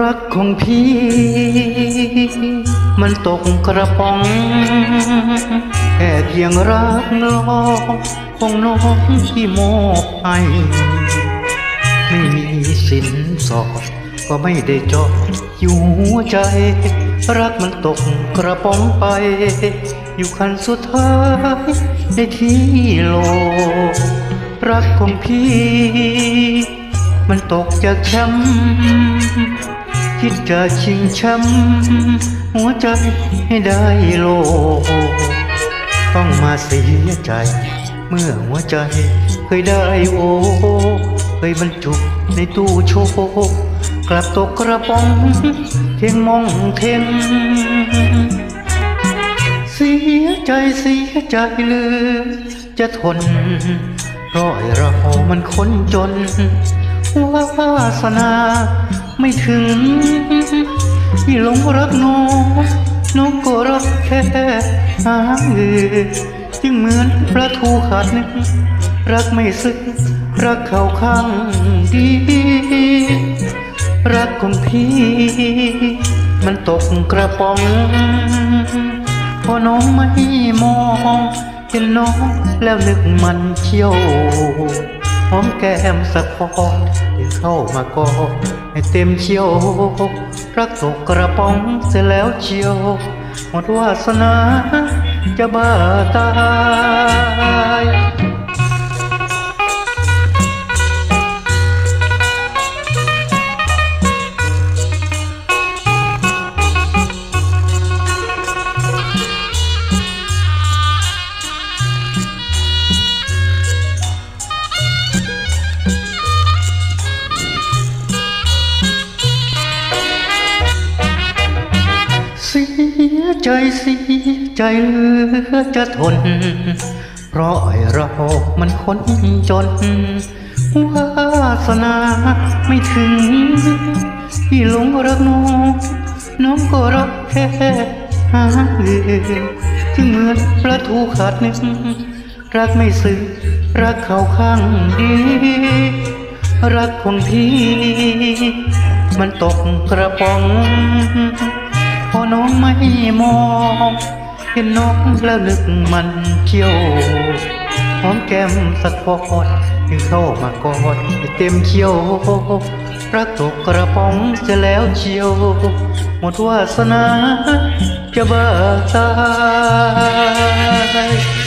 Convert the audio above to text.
รักของพี่ มันตกกระป๋องแค่เพียงรักน้องของน้องที่มอบให้ไม่มีสินสอดก็ไม่ได้จอดอยู่หัวใจ รักมันตกกระป๋องไป อยู่คันสุดท้ายในที่โลกรักของพี่ มันตกจากแชมป์ คิดจะชิงแชมป์หัวใจให้ได้โลก ต้องมาเสียใจ เมื่อหัวใจเคยได้โอเคยบรรจุในตู้โชว์กลับตกกระป๋อง เทงมองเทงเสียใจเสียใจเลือจะทนเพราะไอ้เรามันคนจนวาสนา ไม่ถึงที่หลงรักน้องน้องก็รักแค่หางเอือจึงเหมือนปลาทูขาดนึงรักไม่ซึ้งรักเขาข้างดี รักของพี่ มันตกกระป๋องพอน้องไม่มองเห็นน้องแล้วนึกมันเชี่ยวหอมแก้มสักพอที่เข้ามากอด ให้เต็มเชียวรักตกกระป๋องเสร็จแล้วเชียว หมดวาสนาจะบ้าตาย สียใจเสียใจเหลือจะทน เพราะไอเรามันคนจนวาสนาไม่ถึงที่หลงรักน้องน้องก็รักแค่หางเอือจึงเหมือนปลาทูขาดหนึ่งรักไม่ซึ้งรักเขาข้างดี รักของพี่ มันตกกระป๋อง พอน้องไม่มองเห็นน้องแล้วนึกมันเที่ยวหอมแก้มสักพอดถึงเข้ามากอดเต็มเขี้ยวรักตกกระป๋องจะแล้วเชียว หมดวาสนาจะบ้าตาย